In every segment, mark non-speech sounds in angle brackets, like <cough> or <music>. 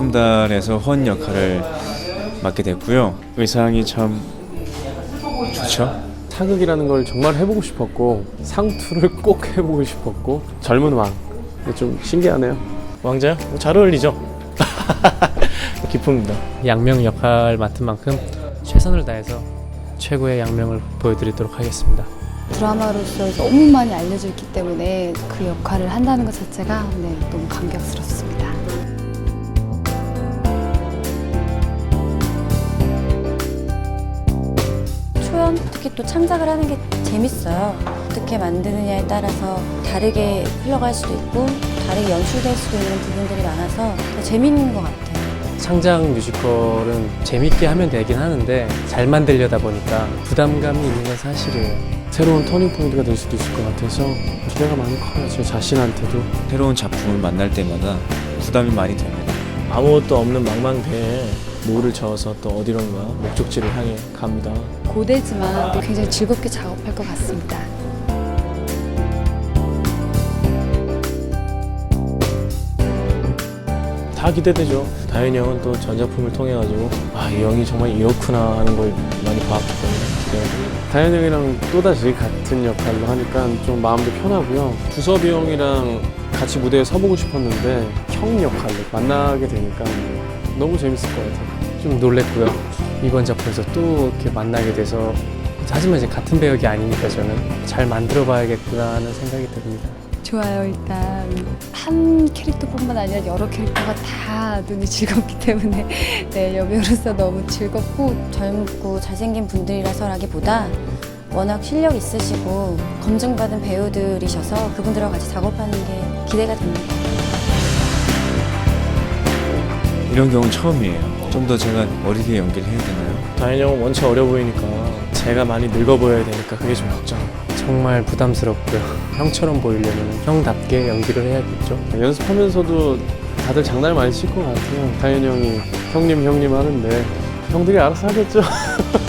안에서 헌 역할을 맡게 됐고요. 의상이 참 좋죠. 사극이라는 걸 정말 해보고 싶었고 상투를 꼭 해보고 싶었고 젊은 왕. 좀 신기하네요. 왕자요? 뭐잘 어울리죠? <laughs> 기쁩니다. 양명 역할 맡은 만큼 최선을 다해서 최고의 양명을 보여드리도록 하겠습니다. 드라마로서 너무 많이 알려져 있기 때문에 그 역할을 한다는 것 자체가 네, 너무 감격스럽습니다. 특히 또 창작을 하는 게 재밌어요. 어떻게 만드느냐에 따라서 다르게 흘러갈 수도 있고 다르게 연출될 수도 있는 부분들이 많아서 더 재밌는 것 같아요. 창작 뮤지컬은 재밌게 하면 되긴 하는데 잘 만들려다 보니까 부담감이 있는 건 사실이에요. 새로운 터닝 포인트가 될 수도 있을 것 같아서 기대가 많이 커요. 제 자신한테도. 새로운 작품을 만날 때마다 부담이 많이 됩니다. 아무것도 없는 망망대에 노를 저어서 또 어디론가 목적지를 향해 갑니다. 고되지만 굉장히 즐겁게 작업할 것 같습니다. 다 기대되죠. 다현이 형은 또 전작품을 통해 가지고 아 이 형이 정말 이렇구나 하는 걸 많이 때문에 기대가 다현 형이랑 또다시 같은 역할로 하니까 좀 마음도 편하고요. 두섭이 형이랑 같이 무대에 서보고 싶었는데 형 역할로 만나게 되니까 너무 재밌을 것 같아요. 좀 놀랬고요. 이번 작품에서 또 이렇게 만나게 돼서 하지만 이제 같은 배역이 아니니까 저는 잘 만들어 봐야겠구나 하는 생각이 듭니다. 좋아요. 일단 한 캐릭터뿐만 아니라 여러 캐릭터가 다 눈이 <laughs> 즐겁기 때문에 네, 여배우로서 너무 즐겁고 젊고 잘생긴 분들이라서라기보다 워낙 실력 있으시고 검증받은 배우들이셔서 그분들하고 같이 작업하는 게 기대가 됩니다. 이런 경우는 처음이에요. 좀 더 제가 어리게 연기를 해야 되나요? 다현이 형은 원체 어려 보이니까 제가 많이 늙어 보여야 되니까 그게 좀 걱정. 정말 부담스럽고요. 형처럼 보이려면 형답게 연기를 해야겠죠. 연습하면서도 다들 장난을 많이 칠 것 같아요. 다현 형이 형님 형님 하는데 형들이 알아서 하겠죠. <laughs>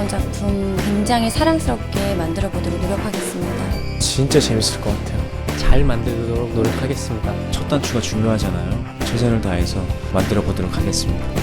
이번 작품 굉장히 사랑스럽게 만들어 보도록 노력하겠습니다. 진짜 재밌을 것 같아요. 잘 만들도록 노력하겠습니다. 첫 단추가 중요하잖아요. 최선을 다해서 만들어 보도록 하겠습니다.